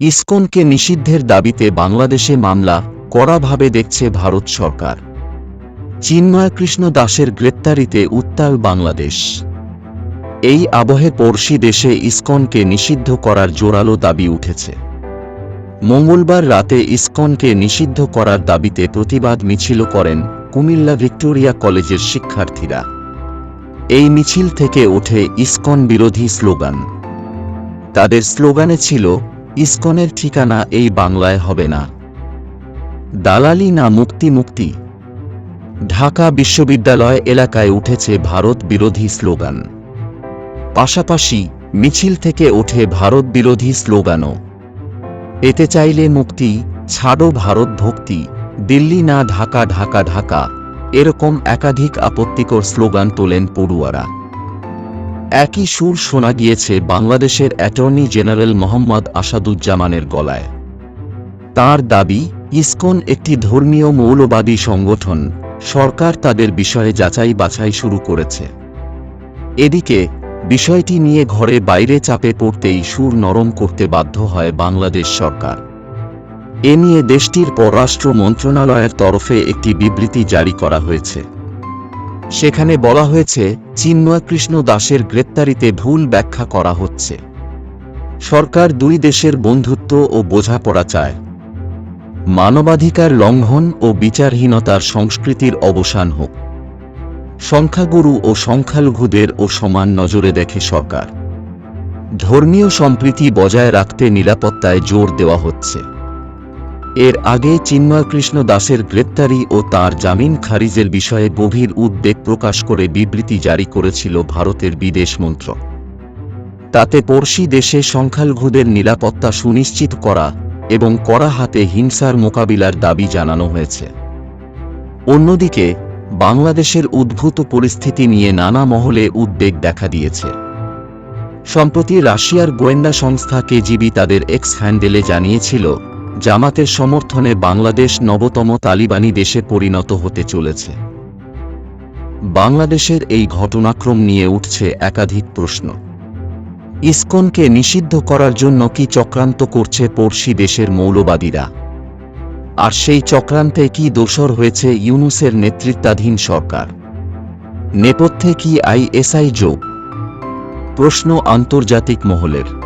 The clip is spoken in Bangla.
ইসকনকে নিষিদ্ধের দাবিতে বাংলাদেশে মামলা কড়াভাবে দেখছে ভারত সরকার। চিন্ময় কৃষ্ণ দাসের গ্রেপ্তারিতে উত্তাল বাংলাদেশ। এই আবহে পড়শি দেশে ইসকনকে নিষিদ্ধ করার জোরালো দাবি উঠেছে। মঙ্গলবার রাতে ইসকনকে নিষিদ্ধ করার দাবিতে প্রতিবাদ মিছিল করেন কুমিল্লা ভিক্টোরিয়া কলেজের শিক্ষার্থীরা। এই মিছিল থেকে ওঠে ইসকন বিরোধী স্লোগান। তাদের স্লোগানে ছিল ইসকনের ঠিকানা এই বাংলায় হবে না। দালালি না মুক্তি মুক্তি। ঢাকা বিশ্ববিদ্যালয় এলাকায় উঠেছে ভারত বিরোধী স্লোগান। পাশাপাশি মিছিল থেকে ওঠে ভারত বিরোধী স্লোগানও। এতে চাইলে মুক্তি, ছাড়ো ভারত ভক্তি, দিল্লি না ঢাকা ঢাকা ঢাকা, এরকম একাধিক আপত্তিকর স্লোগান তোলেন পড়ুয়ারা। একই সুর শোনা গিয়েছে বাংলাদেশের অ্যাটর্নি জেনারেল মোহাম্মদ আসাদুজ্জামানের গলায়। তার দাবি, ইসকন একটি ধর্মীয় মৌলবাদী সংগঠন, সরকার তাদের বিষয়ে যাচাই বাছাই শুরু করেছে। এদিকে, বিষয়টি নিয়ে ঘরে বাইরে চাপে পড়তেই সুর নরম করতে বাধ্য হয় বাংলাদেশ সরকার। এ নিয়ে দেশটির পররাষ্ট্র মন্ত্রণালয়ের তরফে একটি বিবৃতি জারি করা হয়েছে। সেখানে বলা হয়েছে চিন্ময় কৃষ্ণ দাসের গ্রেপ্তারিতে ভুল ব্যাখ্যা করা হচ্ছে। সরকার দুই দেশের বন্ধুত্ব ও বোঝাপড়া চায়। মানবাধিকার লঙ্ঘন ও বিচারহীনতার সংস্কৃতির অবসান হোক। সংখ্যাগুরু ও সংখ্যালঘুদের ও সমান নজরে দেখে সরকার। ধর্মীয় সম্প্রীতি বজায় রাখতে নিরাপত্তায় জোর দেওয়া হচ্ছে। এর আগে চিন্ময় কৃষ্ণ দাসের গ্রেপ্তারি ও তার জামিন খারিজের বিষয়ে গভীর উদ্বেগ প্রকাশ করে বিবৃতি জারি করেছিল ভারতের বিদেশ মন্ত্রক। তাতে পড়শি দেশে সংখ্যালঘুদের নিরাপত্তা সুনিশ্চিত করা এবং কড়া হাতে হিংসার মোকাবিলার দাবি জানানো হয়েছে। অন্যদিকে, বাংলাদেশের উদ্ভূত পরিস্থিতি নিয়ে নানা মহলে উদ্বেগ দেখা দিয়েছে। সম্প্রতি রাশিয়ার গোয়েন্দা সংস্থা কেজিবি তাদের এক্স হ্যান্ডেলে জানিয়েছিল জামাতের সমর্থনে বাংলাদেশ নবতম তালিবানি দেশে পরিণত হতে চলেছে। বাংলাদেশের এই ঘটনাক্রম নিয়ে উঠছে একাধিক প্রশ্ন। ইসকনকে নিষিদ্ধ করার জন্য কি চক্রান্ত করছে পড়শি দেশের মৌলবাদীরা? আর সেই চক্রান্তে কি দোসর হয়েছে ইউনুসের নেতৃত্বাধীন সরকার? নেপথ্যে কি আইএসআই যোগ? প্রশ্ন আন্তর্জাতিক মহলের।